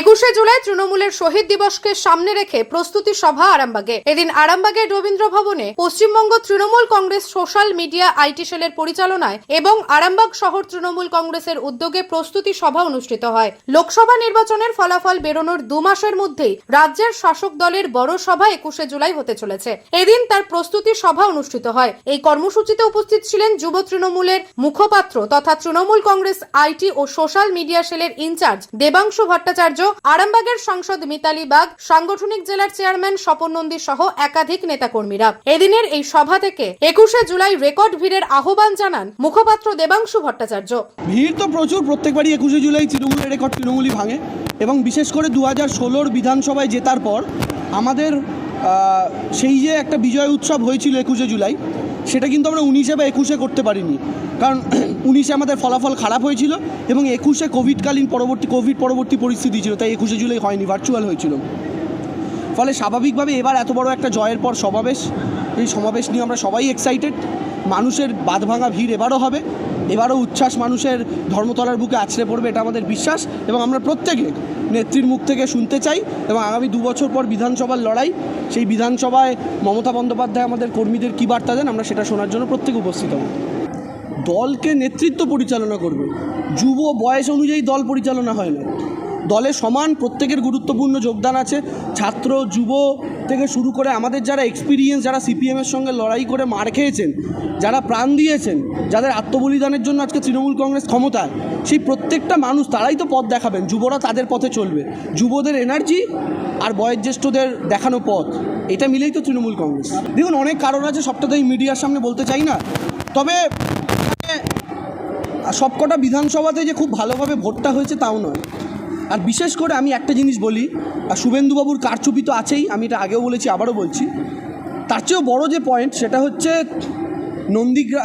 একুশে জুলাই তৃণমূলের শহীদ দিবসকে সামনে রেখে প্রস্তুতি সভা আরামবাগে। এদিন আরামবাগের রবীন্দ্র ভবনে Paschimbanga Trinamool Congress social media IT সেলের পরিচালনায় এবং আরামবাগ শহর তৃণমূল কংগ্রেসের উদ্যোগে প্রস্তুতি সভা অনুষ্ঠিত হয়। লোকসভা নির্বাচনের ফলাফল বেরোনোর দু মাসের মধ্যেই রাজ্যের শাসক দলের বড় সভা একুশে জুলাই হতে চলেছে। এদিন তার প্রস্তুতি সভা অনুষ্ঠিত হয়। এই কর্মসূচিতে উপস্থিত ছিলেন যুব তৃণমূলের মুখপাত্র তথা তৃণমূল কংগ্রেস আইটি ও সোশ্যাল মিডিয়া সেলের ইনচার্জ দেবাংশু ভট্টাচার্য আরামবাগের সাংসদ মিতালি বাগ, সাংগঠনিক জেলার চেয়ারম্যান স্বপন নন্দী সহ একাধিক নেতাকর্মীরা। এদিনের এই সভা থেকে একুশে জুলাই রেকর্ড ভিড়ের আহ্বান জানান মুখপাত্র দেবাংশু ভট্টাচার্য। ভিড় তো প্রচুর, প্রত্যেকবারই একুশে জুলাই তৃণমূলের রেকর্ড তৃণমূলই ভাঙে এবং বিশেষ করে দু হাজার ষোলোর বিধানসভায় জেতার পর আমাদের সেই যে একটা বিজয় উৎসব হয়েছিল একুশে জুলাই, সেটা কিন্তু আমরা উনিশে বা একুশে করতে পারিনি। কারণ উনিশে আমাদের ফলাফল খারাপ হয়েছিল এবং একুশে কোভিডকালীন পরবর্তী, কোভিড পরবর্তী পরিস্থিতি ছিল, তাই একুশে জুলাই হয়নি ভার্চুয়াল হয়েছিল। ফলে স্বাভাবিকভাবে এবার এত বড় একটা জয়ের পর সমাবেশ, এই সমাবেশ নিয়ে আমরা সবাই এক্সাইটেড মানুষের বাঁধভাঙা ভিড় এবারও হবে, এবারও উচ্ছ্বাস মানুষের ধর্মতলার বুকে আছড়ে পড়বে এটা আমাদের বিশ্বাস, এবং আমরা প্রত্যেকে নেত্রীর মুখ থেকে শুনতে চাই, এবং আগামী দু বছর পর বিধানসভার লড়াই, সেই বিধানসভায় মমতা বন্দ্যোপাধ্যায় আমাদের কর্মীদের কী বার্তা দেন, আমরা সেটা শোনার জন্য প্রত্যেকে উপস্থিত হব। দলকে নেতৃত্ব পরিচালনা করবে। যুব বয়স অনুযায়ী দল পরিচালনা হয় না। দলে সমান প্রত্যেকের গুরুত্বপূর্ণ যোগদান আছে। ছাত্র, যুব থেকে শুরু করে আমাদের যারা এক্সপিরিয়েন্স যারা সিপিএমের সঙ্গে লড়াই করে মার খেয়েছেন, যারা প্রাণ দিয়েছেন, যাদের আত্মবলিদানের জন্য আজকে তৃণমূল কংগ্রেস ক্ষমতায় সেই প্রত্যেকটা মানুষ তারাই তো পথ দেখাবেন। যুবরা তাদের পথে চলবে। যুবদের এনার্জি আর বয়োজ্যেষ্ঠদের দেখানো পথ, এটা মিলেই তো তৃণমূল কংগ্রেস। দেখুন, অনেক কারণ আছে, সবটা তো এই মিডিয়ার সামনে বলতে চাই না। তবে আর সবকটা বিধানসভাতে যে খুব ভালোভাবে ভোটটা হয়েছে তাও নয়। আর বিশেষ করে আমি একটা জিনিস বলি, আর শুভেন্দুবাবুর কারচুপি তো আছেই, আমি এটা আগেও বলেছি, আবারও বলছি। তার চেয়েও বড়ো যে পয়েন্ট সেটা হচ্ছে নন্দীগ্রা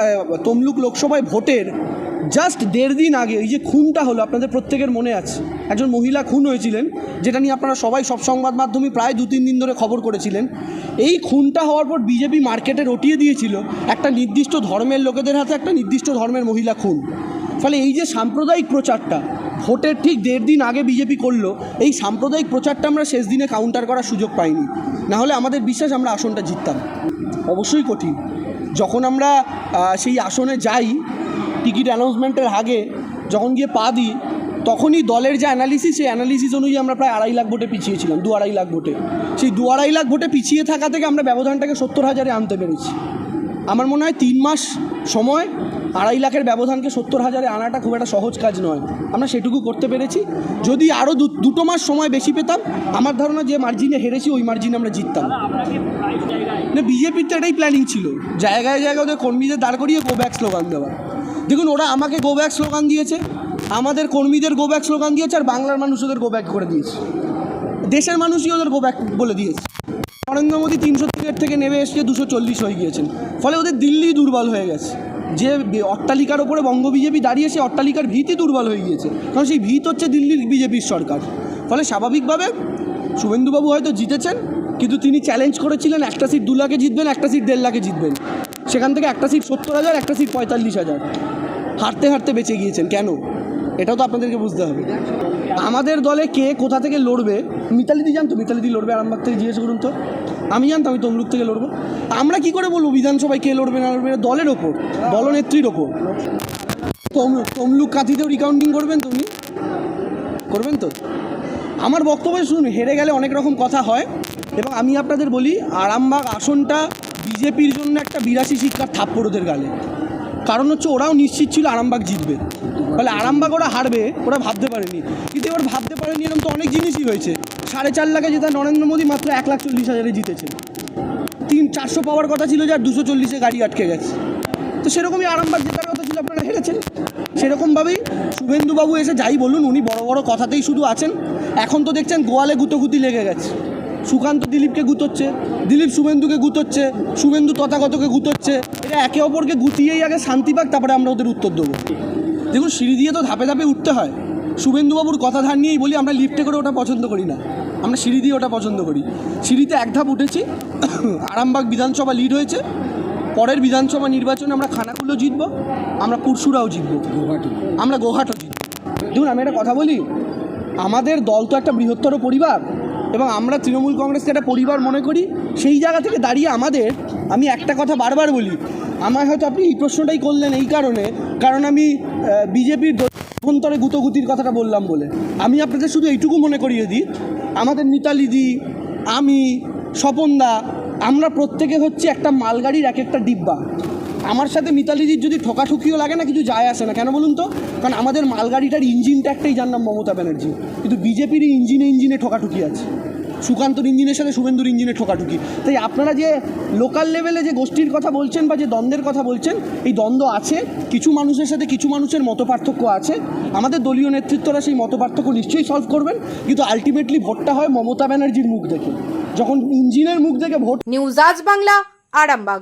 তমলুক লোকসভায় ভোটের জাস্ট দেড় দিন আগে, এই যে খুনটা হলো, আপনাদের প্রত্যেকের মনে আছে একজন মহিলা খুন হয়েছিলেন, যেটা নিয়ে আপনারা সবাই সব সংবাদ মাধ্যমে প্রায় দু, তিন দিন ধরে খবর করেছিলেন। এই খুনটা হওয়ার পর বিজেপি মার্কেটে রটিয়ে দিয়েছিল, একটা নির্দিষ্ট ধর্মের লোকেদের হাতে একটা নির্দিষ্ট ধর্মের মহিলা খুন। ফলে এই যে সাম্প্রদায়িক প্রচারটা, ভোটের ঠিক দেড় দিন আগে বিজেপি করল, এই সাম্প্রদায়িক প্রচারটা আমরা শেষ দিনে কাউন্টার করার সুযোগ পাইনি। না হলে আমাদের বিশ্বাস আমরা আসনটা জিততাম। অবশ্যই কঠিন। যখন আমরা সেই আসনে যাই, টিকিট অ্যানাউন্সমেন্টের আগে, যখন গিয়ে পা দিই তখনই দলের যে অ্যানালিসিস সেই অ্যানালিসিস অনুযায়ী আমরা প্রায় আড়াই লাখ ভোটে পিছিয়েছিলাম, দু আড়াই লাখ ভোটে। সেই দু আড়াই লাখ ভোটে পিছিয়ে থাকা থেকে আমরা ব্যবধানটাকে সত্তর হাজারে আনতে পেরেছি। আমার মনে হয় তিন মাস সময়, আড়াই লাখের ব্যবধানকে সত্তর হাজারে আনাটা খুব একটা সহজ কাজ নয়। আমরা সেটুকু করতে পেরেছি। যদি আরও দুটো মাস সময় বেশি পেতাম, আমার ধারণা যে মার্জিনে হেরেছি, ওই মার্জিনে আমরা জিততাম। না বিজেপির তো এটাই প্ল্যানিং ছিল। জায়গায় জায়গায় ওদের কর্মীদের দাঁড় করিয়ে গো ব্যাক স্লোগান দেওয়া। দেখুন, ওরা আমাকে গো ব্যাক স্লোগান দিয়েছে। আমাদের কর্মীদের গো ব্যাক স্লোগান দিয়েছে আর বাংলার মানুষ ওদের গো ব্যাক করে দিয়েছে। দেশের মানুষই ওদের গো ব্যাক বলে দিয়েছে। নরেন্দ্র মোদী তিনশো টিকিট থেকে নেমে এসে দুশো চল্লিশ হয়ে গিয়েছেন। ফলে ওদের দিল্লি দুর্বল হয়ে গেছে। যে অট্টালিকার ওপরে বঙ্গ বিজেপি দাঁড়িয়ে সেই অট্টালিকার ভিতই দুর্বল হয়ে গিয়েছে। কারণ সেই ভিত হচ্ছে দিল্লির বিজেপির সরকার। ফলে স্বাভাবিকভাবে শুভেন্দুবাবু হয়তো জিতেছেন, কিন্তু তিনি চ্যালেঞ্জ করেছিলেন একটা সিট দু লাখে জিতবেন, একটা সিট দেড় লাখে জিতবেন। সেখান থেকে একটা সিট সত্তর হাজার, একটা সিট পঁয়তাল্লিশ হাজার। হারতে হারতে বেঁচে গিয়েছেন। কেন? এটাও তো আপনাদেরকে বুঝতে হবে। আমাদের দলে কে কোথা থেকে লড়বে? মিতালিদি জানতো? মিতালিদি লড়বে আরামবাগ থেকে, জিজ্ঞেস করুন তো। আমি জানতাম, আমি তমলুক থেকে লড়বো। আমরা কি করে বলব বিধানসভায় কে লড়বে, না লড়বে? দলের ওপর, দলনেত্রীর ওপর। তমলুক তমলুক কাঁথিতেও রিকাউন্টিং করবেন তুমি করবেন তো? আমার বক্তব্য শুনুন, হেরে গেলে অনেক রকম কথা হয়। এবং আমি আপনাদের বলি, আরামবাগ আসনটা বিজেপির জন্য একটা বিরাশি শিক্ষার থাপ্পড় ওদের গালে। কারণ হচ্ছে ওরাও নিশ্চিত ছিল আরামবাগ জিতবে। ফলে আরামবাগ ওরা হারবে, ওরা ভাবতে পারেনি। কিন্তু এবার ভাবতে পারেনি এরকম তো অনেক জিনিসই হয়েছে। সাড়ে চার লাখে জেতা নরেন্দ্র মোদী মাত্র এক লাখ চল্লিশ হাজারে জিতেছে তিন, চারশো পাওয়ার কথা ছিল যার দুশো চল্লিশে গাড়ি আটকে গেছে। তো সেরকমই আরামবাগ জেতার কথা ছিল, আপনারা হেরেছেন। সেরকমভাবেই শুভেন্দুবাবু এসে যাই বলুন, উনি বড় বড় কথাতেই শুধু আছেন। এখন তো দেখছেন গোয়ালে গুতোগুতি লেগে গেছে। সুকান্ত দিলীপকে গুতোচ্ছে দিলীপ শুভেন্দুকে গুতোচ্ছে শুভেন্দু তথাগতকে গুতোচ্ছে এরা একে অপরকে গুতিয়েই আগে শান্তি পাক তারপরে আমরা ওদের উত্তর দেবো। দেখুন সিঁড়ি দিয়ে তো ধাপে ধাপে উঠতে হয়। শুভেন্দুবাবুর কথা ধার নিয়েই বলি আমরা লিফটে করে ওটা পছন্দ করি না। আমরা সিঁড়ি দিয়ে ওটা পছন্দ করি। সিঁড়িতে এক ধাপ উঠেছি আরামবাগ বিধানসভা লিড হয়েছে। পরের বিধানসভা নির্বাচনে আমরা খানাকুলো জিতবো আমরা পুরসুরাও জিতবো। আমরা গোহাটও জিতবো। দেখুন আমি একটা কথা বলি আমাদের দল তো একটা বৃহত্তর পরিবার। এবং আমরা তৃণমূল কংগ্রেসকে একটা পরিবার মনে করি, সেই জায়গা থেকে দাঁড়িয়ে আমাদের, আমি একটা কথা বারবার বলি আমার হয়তো আপনি এই প্রশ্নটাই করলেন এই কারণে, কারণ আমি বিজেপির অভ্যন্তরে গুতগুতির কথাটা বললাম বলে। আমি আপনাদের শুধু এইটুকু মনে করিয়ে দিই, আমাদের মিতালিদি আমি স্বপনদা আমরা প্রত্যেকে হচ্ছে একটা মালগাড়ির এক একটা ডিব্বা। আমার সাথে মিতালিদির যদি ঠকাঠুকিও লাগে না, কিছু যায় আসে না। কেন বলুন তো? কারণ আমাদের মালগাড়িটার ইঞ্জিনটা একটাই নাম মমতা ব্যানার্জি। কিন্তু বিজেপির ইঞ্জিনে ইঞ্জিনে ঠোকাঠুকি আছে। সুকান্তর ইঞ্জিনের সাথে শুভেন্দুর ইঞ্জিনে ঠোকাঠুকি। তাই আপনারা যে লোকাল লেভেলে যে গোষ্ঠীর কথা বলছেন বা যে দ্বন্দ্বের কথা বলছেন, এই দ্বন্দ্ব আছে, কিছু মানুষের সাথে কিছু মানুষের মত পার্থক্য আছে। আমাদের দলীয় নেতৃত্বরা সেই মত পার্থক্য নিশ্চয়ই সলভ করবেন, কিন্তু আলটিমেটলি ভোটটা হয় মমতা ব্যানার্জির মুখ দেখে। যখন ইঞ্জিনের মুখ দেখে ভোট নিউজ আজ বাংলা, আরামবাগ।